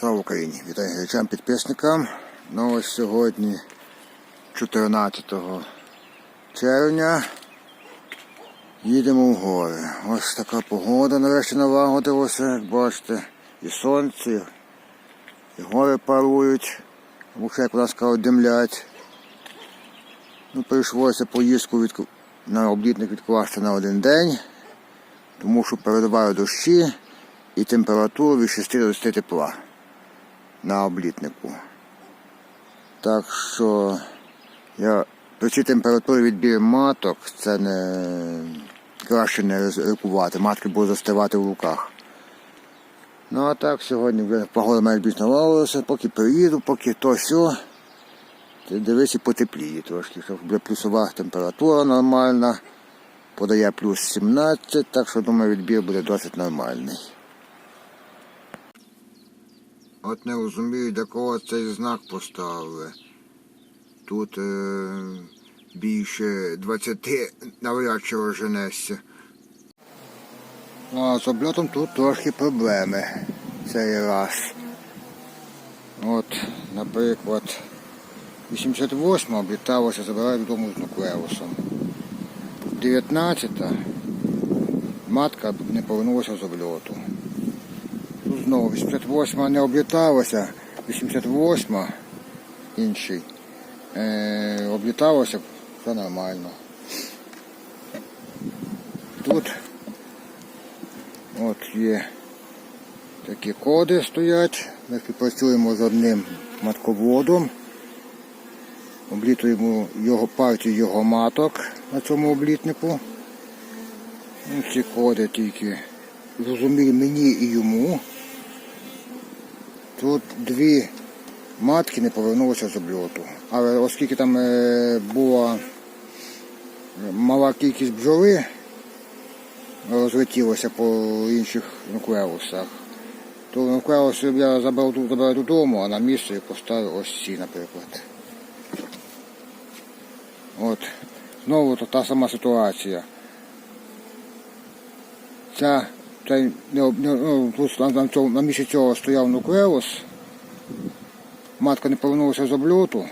Слава Україні! Вітаю глядачам, підписникам. Ну ось сьогодні, 14 червня, їдемо в гори. Ось така погода нарешті налагодилася, як бачите, і сонце, і гори парують, тому що, як у нас кажуть, димлять. Ну, прийшлося поїздку від... на облітник відкласти на один день, тому що передаваю дощі і температуру від 6 до 10 тепла на облітнику. Так що я при цій температурі відбір маток це не краще не ризикувати. Матки будуть застивати в руках. Ну а так сьогодні вже погода має більш налагодилася, поки приїду, поки то сьо. Ти і потепліє трошки, щоб буде плюсова температура нормальна. Подає плюс 17, так що думаю відбір буде досить нормальний. От не розумію, для кого цей знак поставили. Тут е, більше 20 навряд чи оженешся. А з обльотом тут трошки проблеми цей раз. От, наприклад, 88 обліталося, забираю додому з нуклеусом. 19-та матка не повернулася з обльоту. Знову 88 не обліталося, 88 інший. Е, обліталося, все нормально. Тут от є такі коди стоять. Ми співпрацюємо з одним матководом. Облітуємо його партію його маток на цьому облітнику. Ну, ці коди тільки зрозумілі мені і йому. Тут дві матки не повернулися з обльоту. Але оскільки там е, була мала кількість бджоли, розлетілося по інших нуклеусах, то нуклеус я забрав, забрав додому, а на місце поставив ось ці, наприклад. От. Знову та сама ситуація. Ця, не, ну, тут на, цьому, на місці цього стояв нуклеус. Матка не повернулася з обльоту.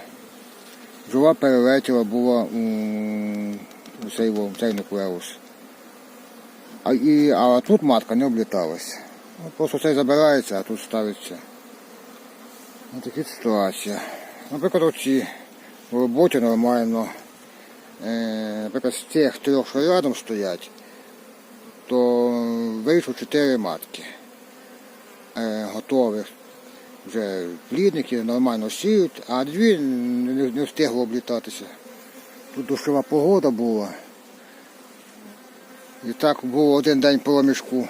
Жива перелетіла була у, у, цей, в цей нуклеус. А, і, а тут матка не обліталася. От Просто цей забирається, а тут ставиться. Ось така ситуація. Наприклад, оці в роботі нормально. Е, наприклад, з тих трьох, що рядом стоять, то вийшло чотири матки. Е, готових вже плідники нормально сіють, а дві не, встигли облітатися. Тут дощова погода була. І так був один день проміжку,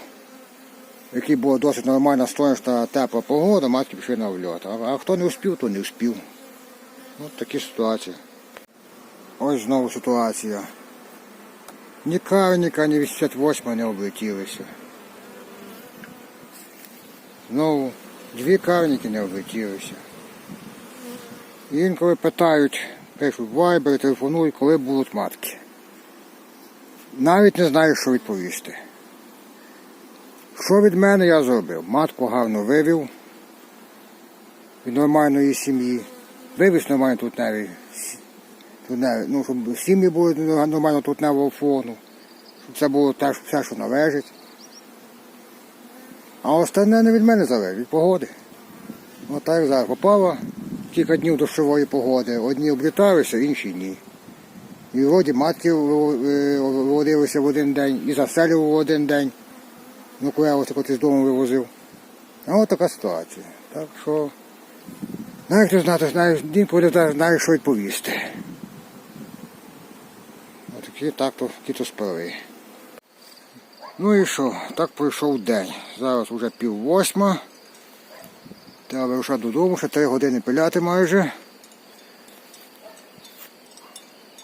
який була досить нормальна, сонячна, тепла погода, матки пішли на вльот. А, а хто не успів, то не успів. Ось такі ситуації. Ось знову ситуація. Ні карніка, ні 88 не облетілися. Знову дві карніки не облетілися. І інколи питають, пишуть в Viber, телефонують, коли будуть матки. Навіть не знаю, що відповісти. Що від мене я зробив? Матку гарно вивів від нормальної сім'ї. Вивіз нормально тут навіть ну, щоб сім'ї були нормально тутневого фону, щоб це було те, все, що належить. А остальне не від мене залежить, від погоди. От так зараз попало кілька днів дощової погоди. Одні обліталися, інші ні. І вроді матки е, виводилися в один день, і заселював в один день. Ну, коли я от із дому вивозив. А от така ситуація. Так що навіть не знати, знаєш, інколи не знаєш, що відповісти. Отакі так то такі то. Ну і що, так пройшов день. Зараз вже пів восьма. Треба вирушати додому, ще три години пиляти майже.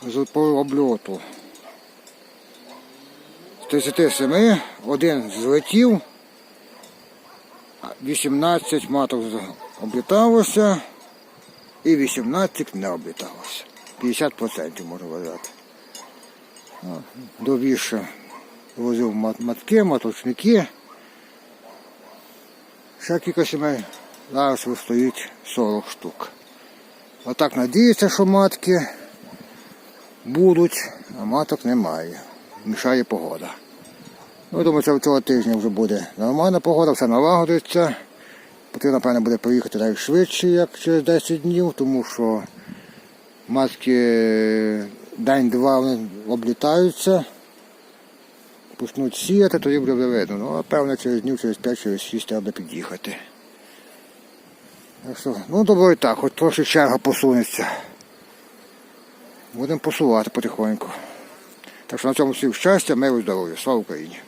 З обльоту. З 37 один злетів, 18 маток обліталося і 18 не обліталося. 50% можна вважати. Довіше возив матки, маточники. Ще кілька сімей Зараз ось стоїть 40 штук. Отак надіються, що матки будуть, а маток немає. Мішає погода. Ну, думаю, що цього тижня вже буде нормальна погода, все налагодиться. Потрібно, напевно, буде поїхати навіть швидше, як через 10 днів, тому що матки день-два вони облітаються, почнуть сіяти, тоді буде видно. Ну, а певно, через днів, через 5, через 6 треба під'їхати. Ну, добре і так, хоч трохи черга посунеться. Будемо посувати потихоньку. Так що на цьому всім щастя, миру і здоров'я. Слава Україні!